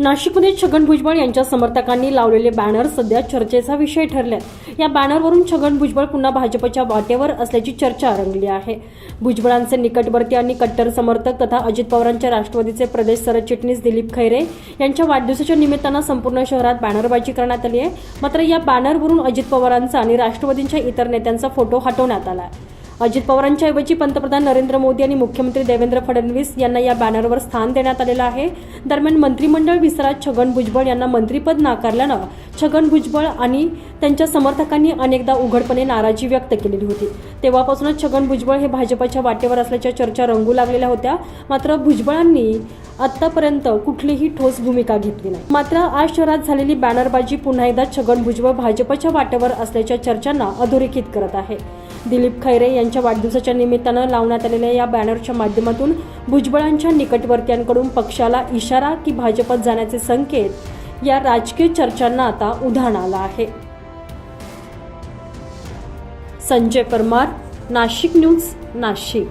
नाशिकमध्ये छगन भुजबळ यांच्या समर्थकांनी लावलेले बॅनर सध्या चर्चेचा विषय ठरले या बॅनरवरून छगन भुजबळ पुन्हा भाजपच्या वाटेवर असल्याची चर्चा रंगली आहे. भुजबळांचे निकटवर्ती आणि कट्टर समर्थक तथा अजित पवारांच्या राष्ट्रवादीचे प्रदेश सरचिटणीस दिलीप खैरे यांच्या वाढदिवसाच्या निमित्तानं संपूर्ण शहरात बॅनरबाजी करण्यात आली आहे. मात्र या बॅनरवरून अजित पवारांचा आणि राष्ट्रवादींच्या इतर नेत्यांचा फोटो हटवण्यात आला आहे. अजित पवारांच्या ऐवजी पंतप्रधान नरेंद्र मोदी आणि मुख्यमंत्री देवेंद्र फडणवीस यांना या बॅनरवर स्थान देण्यात आलेलं आहे. दरम्यान मंत्रिमंडळ विस्तारात छगन भुजबळ यांना मंत्रिपद नाकारल्यानं छगन भुजबळ आणि त्यांच्या समर्थकांनी अनेकदा उघडपणे नाराजी व्यक्त केलेली होती. तेव्हापासूनच छगन भुजबळ हे भाजपच्या वाटेवर असल्याच्या चर्चा रंगू लागलेल्या होत्या. मात्र भुजबळांनी आतापर्यंत कुठलीही ठोस भूमिका घेतली नाही. मात्र आज शहरात झालेली बॅनरबाजी पुन्हा एकदा छगन भुजबळ भाजपच्या वाटेवर असल्याच्या चर्चांना अधोरेखित करत आहे. दिलीप खैरे यांच्या वाढदिवसाच्या निमित्तानं लावण्यात आलेल्या या बॅनरच्या माध्यमातून भुजबळांच्या निकटवर्त्यांकडून पक्षाला इशारा की भाजपात जाण्याचे संकेत या राजकीय चर्चांना आता उधाण आलं आहे. संजय परमार नाशिक न्यूज नाशिक.